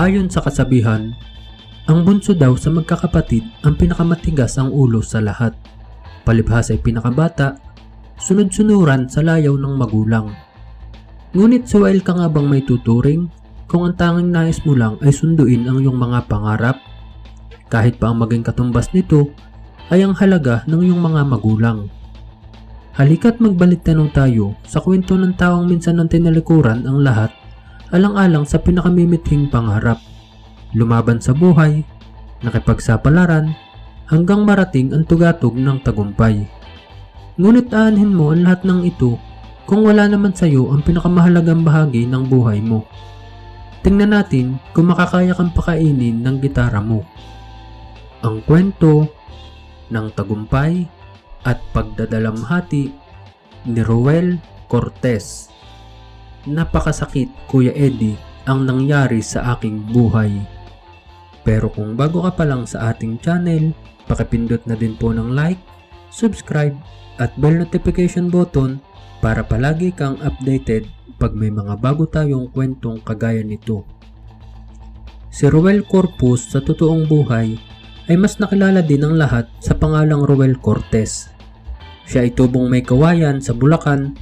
Ayon sa kasabihan, ang bunso daw sa magkakapatid ang pinakamatigas ang ulo sa lahat. Palibhas ay pinakabata, sunod-sunuran sa layaw ng magulang. Ngunit suwail ka nga bang may tuturing kung ang tanging nais mo lang ay sunduin ang iyong mga pangarap? Kahit pa ang maging katumbas nito ay ang halaga ng iyong mga magulang. Halika't magbalik tanong tayo sa kwento ng taong minsan ng tinalikuran ang lahat alang-alang sa pinakamimithing pangarap. Lumaban sa buhay, nakipagsapalaran, hanggang marating ang tugatog ng tagumpay. Ngunit aanhin mo ang lahat ng ito kung wala naman sa iyo ang pinakamahalagang bahagi ng buhay mo. Tingnan natin kung makakaya kang pakainin ng gitara mo. Ang kwento ng tagumpay at pagdadalamhati ni Roel Cortez. Napakasakit, Kuya Eddie, ang nangyari sa aking buhay. Pero kung bago ka pa lang sa ating channel, pakipindot na din po ng like, subscribe, at bell notification button para palagi kang updated pag may mga bago tayong kwentong kagaya nito. Si Roel Corpus sa totoong buhay ay mas nakilala din ng lahat sa pangalang Roel Cortez. Siya ay tubong may kawayan sa Bulacan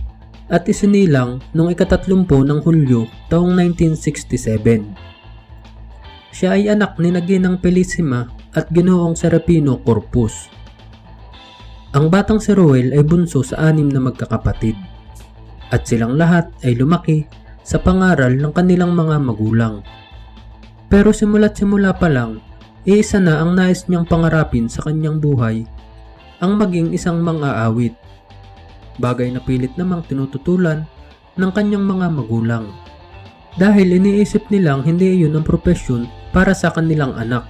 at isinilang noong ikatatlumpo ng Hulyo taong 1967. Siya ay anak ni Naginang Pelisima at Ginoong Serapino Corpus. Ang batang si Roel ay bunso sa anim na magkakapatid at silang lahat ay lumaki sa pangaral ng kanilang mga magulang. Pero simula't simula pa lang, iisa na ang nais niyang pangarapin sa kanyang buhay ang maging isang mang-aawit bagay na pilit namang tinututulan ng kanyang mga magulang. Dahil iniisip nilang hindi iyon ang propesyon para sa kanilang anak.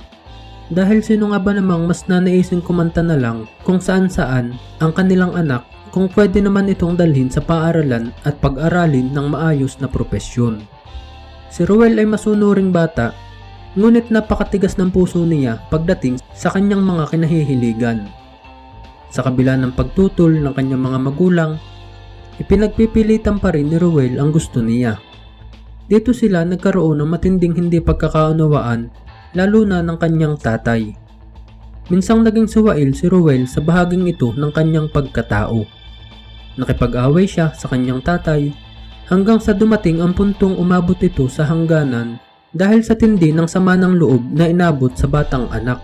Dahil sino nga ba namang mas nanaising kumanta na lang kung saan saan ang kanilang anak kung pwede naman itong dalhin sa paaralan at pag-aralin ng maayos na propesyon. Si Ruel ay masunuring bata, ngunit napakatigas ng puso niya pagdating sa kanyang mga kinahihiligan. Sa kabila ng pagtutol ng kanyang mga magulang, ipinagpipilitan pa rin ni Ruel ang gusto niya. Dito sila nagkaroon ng matinding hindi pagkakaunawaan lalo na ng kanyang tatay. Minsang naging suwail si Ruel sa bahaging ito ng kanyang pagkatao. Nakipag-away siya sa kanyang tatay hanggang sa dumating ang puntong umabot ito sa hangganan dahil sa tindi ng sama ng loob na inabot sa batang anak.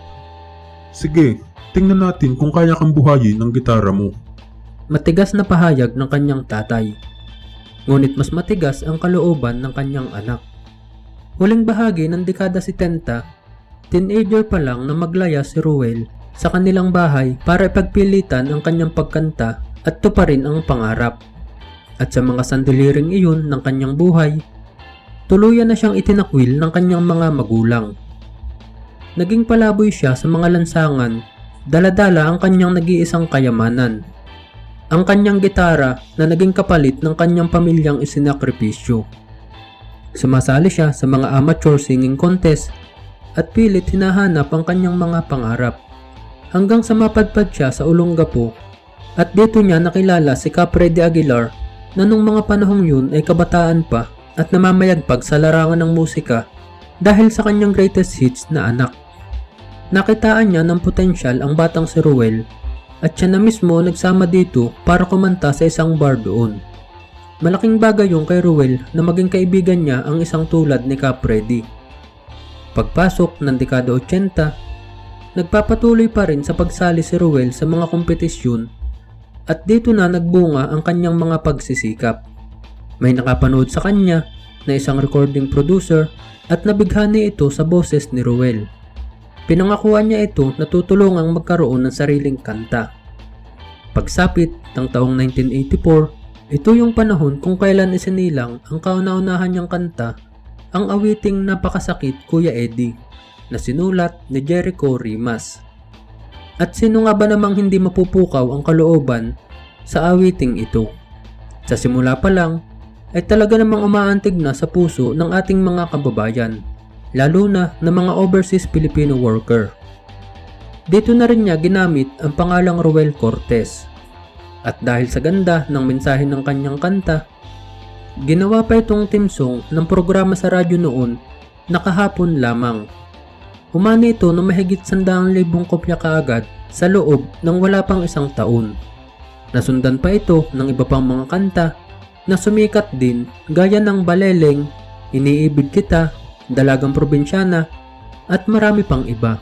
Sige, tingnan natin kung kaya kang buhayin ang gitara mo. Matigas na pahayag ng kanyang tatay. Ngunit mas matigas ang kalooban ng kanyang anak. Huling bahagi ng dekada 70, teenager pa lang na maglaya si Ruel sa kanilang bahay para ipagpilitan ang kanyang pagkanta at tuparin ang pangarap. At sa mga sandaliring iyon ng kanyang buhay, tuluyan na siyang itinakwil ng kanyang mga magulang. Naging palaboy siya sa mga lansangan, daladala ang kanyang nag-iisang kayamanan. Ang kanyang gitara na naging kapalit ng kanyang pamilyang isinakripisyo. Sumasali siya sa mga amateur singing contest at pilit hinahanap ang kanyang mga pangarap. Hanggang sa mapadpad siya sa Olongapo at dito niya nakilala si Capre de Aguilar na nung mga panahong yun ay kabataan pa at namamayagpag sa larangan ng musika dahil sa kanyang greatest hits na anak. Nakitaan niya ng potensyal ang batang si Ruel at siya na mismo nagsama dito para kumanta sa isang bar doon. Malaking bagay yung kay Ruel na maging kaibigan niya ang isang tulad ni Capredi. Pagpasok ng dekada 80, nagpapatuloy pa rin sa pagsali si Ruel sa mga kompetisyon at dito na nagbunga ang kanyang mga pagsisikap. May nakapanood sa kanya na isang recording producer at nabighani ito sa boses ni Ruel. Pinangakuan niya ito na tutulungang magkaroon ng sariling kanta. Pagsapit ng taong 1984, ito yung panahon kung kailan isinilang ang kauna-unahan niyang kanta, ang awiting Napakasakit Kuya Eddie, na sinulat ni Jericho Rimas. At sino nga ba namang hindi mapupukaw ang kalooban sa awiting ito? Sa simula pa lang, ay talaga namang umaantig na sa puso ng ating mga kababayan, lalo na ng mga overseas Filipino worker. Dito na rin niya ginamit ang pangalang Roel Cortez at dahil sa ganda ng mensahe ng kanyang kanta, ginawa pa itong team song ng programa sa radyo noon nakahapon lamang. Umani ito na mahigit sandaang libong kopya kaagad sa loob ng wala pang isang taon. Nasundan pa ito ng iba pang mga kanta na sumikat din gaya ng Baleleng, Iniibig Kita, Dalagang Probinsyana at marami pang iba.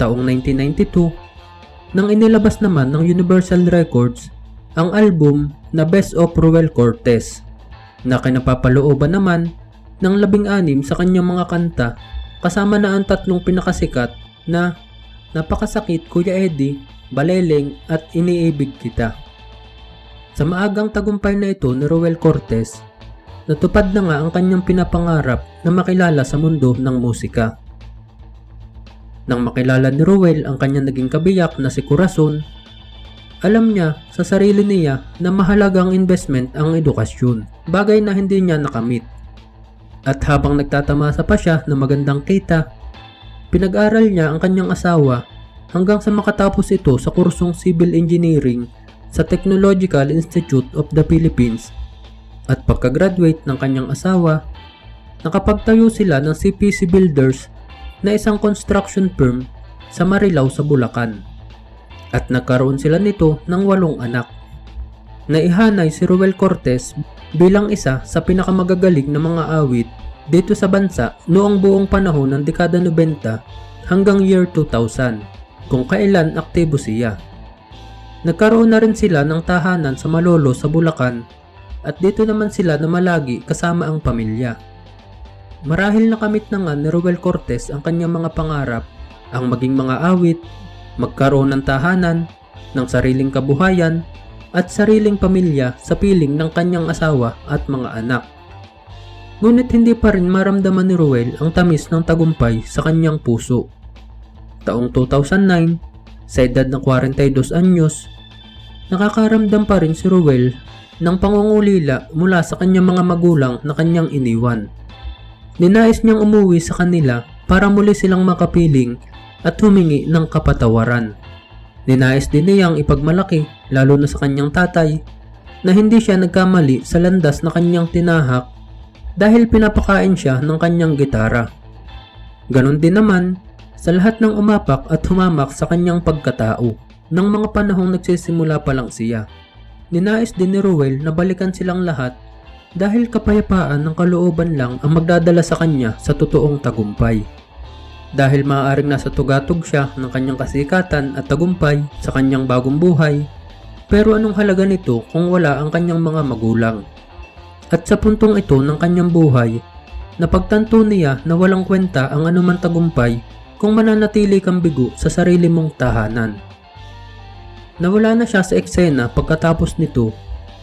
Taong 1992, nang inilabas naman ng Universal Records ang album na Best of Ruel Cortez na kinapapalooban naman ng labing-anim sa kanyang mga kanta kasama na ang tatlong pinakasikat na Napakasakit Kuya Eddie, Baleleng at Iniibig Kita. Sa maagang tagumpay na ito ni Ruel Cortez, natupad na nga ang kanyang pinapangarap na makilala sa mundo ng musika. Nang makilala ni Ruel ang kanyang naging kabiyak na si Corazon, alam niya sa sarili niya na mahalagang investment ang edukasyon, bagay na hindi niya nakamit. At habang nagtatamasa pa siya ng magandang kita, pinag-aral niya ang kanyang asawa hanggang sa makatapos ito sa kursong Civil Engineering sa Technological Institute of the Philippines at pagka-graduate ng kanyang asawa, nakapagtayo sila ng CPC Builders na isang construction firm sa Marilao sa Bulacan. At nagkaroon sila nito ng walong anak. Naihanay si Ruel Cortez bilang isa sa pinakamagagaling na mga awit dito sa bansa noong buong panahon ng dekada 90 hanggang year 2000 kung kailan aktibo siya. Nagkaroon na rin sila ng tahanan sa Malolo sa Bulacan at dito naman sila na malagi kasama ang pamilya. Marahil nakamit na nga ni Ruel Cortez ang kanyang mga pangarap, ang maging mga awit, magkaroon ng tahanan, ng sariling kabuhayan, at sariling pamilya sa piling ng kanyang asawa at mga anak. Ngunit hindi pa rin maramdaman ni Ruel ang tamis ng tagumpay sa kanyang puso. Taong 2009, sa edad ng 42 anyos, nakakaramdam pa rin si Ruel ng pangungulila mula sa kanyang mga magulang na kanyang iniwan. Ninais niyang umuwi sa kanila para muli silang makapiling at humingi ng kapatawaran. Ninais din niyang ipagmalaki lalo na sa kanyang tatay na hindi siya nagkamali sa landas na kanyang tinahak dahil pinapakain siya ng kanyang gitara. Ganon din naman sa lahat ng umapak at humamak sa kanyang pagkatao ng mga panahong nagsisimula pa lang siya. Ninais din ni Ruel na balikan silang lahat dahil kapayapaan ng kalooban lang ang magdadala sa kanya sa totoong tagumpay. Dahil maaaring nasa tugatog siya ng kanyang kasikatan at tagumpay sa kanyang bagong buhay, pero anong halaga nito kung wala ang kanyang mga magulang? At sa puntong ito ng kanyang buhay, napagtanto niya na walang kwenta ang anuman tagumpay kung mananatili kang bigo sa sarili mong tahanan. Nawala na siya sa eksena pagkatapos nito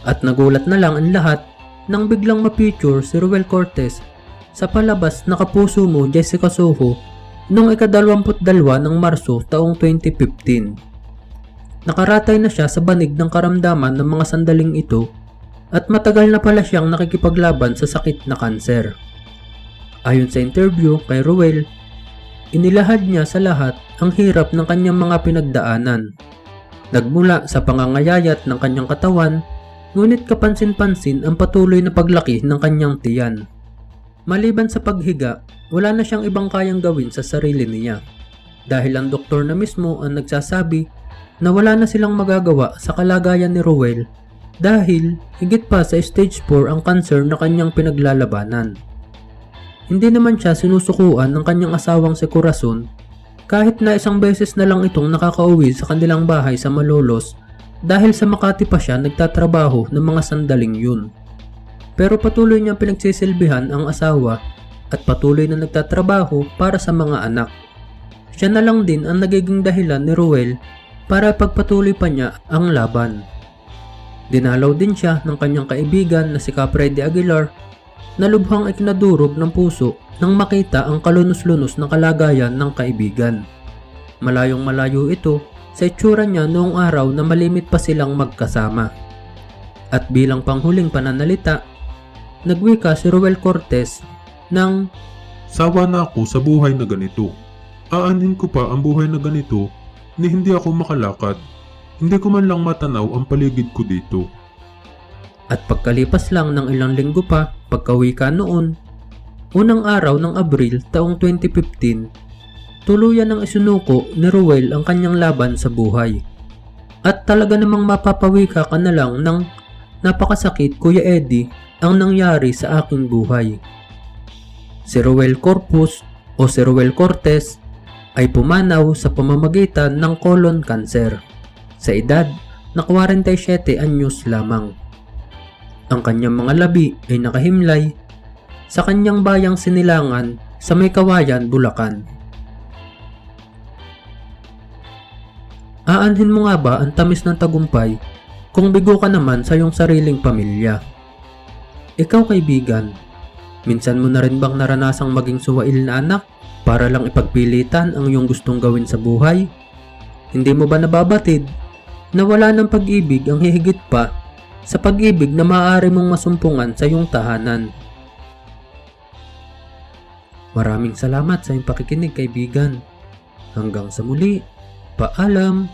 at nagulat na lang ang lahat nang biglang ma-picture si Ruel Cortez sa palabas na Kapuso Mo Jessica Soho noong ikadalawamput-dalwa ng Marso taong 2015. Nakaratay na siya sa banig ng karamdaman ng mga sandaling ito at matagal na pala siyang nakikipaglaban sa sakit na kanser. Ayon sa interview kay Ruel, inilahad niya sa lahat ang hirap ng kanyang mga pinagdaanan Nagmula sa pangangayayat ng kanyang katawan, ngunit kapansin-pansin ang patuloy na paglaki ng kanyang tiyan. Maliban sa paghiga, wala na siyang ibang kayang gawin sa sarili niya. Dahil ang doktor na mismo ang nagsasabi na wala na silang magagawa sa kalagayan ni Rowell dahil higit pa sa stage 4 ang cancer na kanyang pinaglalabanan. Hindi naman siya sinusukuan ng kanyang asawang si Corazon kahit na isang beses na lang itong nakakauwi sa kanilang bahay sa Malolos dahil sa Makati pa siya nagtatrabaho ng mga sandaling yun. Pero patuloy niyang pinagsisilbihan ang asawa at patuloy na nagtatrabaho para sa mga anak. Siya na lang din ang nagiging dahilan ni Ruel para pagpatuloy pa niya ang laban. Dinalaw din siya ng kanyang kaibigan na si Capre Aguilar na lubhang ikinadurog ng puso nang makita ang kalunos-lunos na kalagayan ng kaibigan. Malayong malayo ito sa itsura niya noong araw na malimit pa silang magkasama. At bilang panghuling pananalita, nagwika si Ruel Cortez ng Sawa na ako sa buhay na ganito. Aanhin ko pa ang buhay na ganito ni hindi ako makalakad. Hindi ko man lang matanaw ang paligid ko dito. at pagkalipas lang ng ilang linggo pa pagkawika noon, Unang araw ng Abril taong 2015, tuluyan ng isunuko ni Ruel ang kanyang laban sa buhay. At talaga namang mapapawika ka na lang ng napakasakit Kuya Eddie ang nangyari sa aking buhay. Si Ruel Corpus o si Ruel Cortez ay pumanaw sa pamamagitan ng colon cancer sa edad na 47 anyos lamang. Ang kanyang mga labi ay nakahimlay sa kanyang bayang sinilangan sa may kawayan, Bulacan. Aanhin mo nga ba ang tamis ng tagumpay kung bigo ka naman sa iyong sariling pamilya? Ikaw kaibigan, minsan mo na rin bang naranasang maging suwail na anak para lang ipagpilitan ang iyong gustong gawin sa buhay? Hindi mo ba nababatid na wala ng pag-ibig ang hihigit pa sa pag-ibig na maaari mong masumpungan sa iyong tahanan? Maraming salamat sa iyong pakikinig kaibigan. Hanggang sa muli, paalam!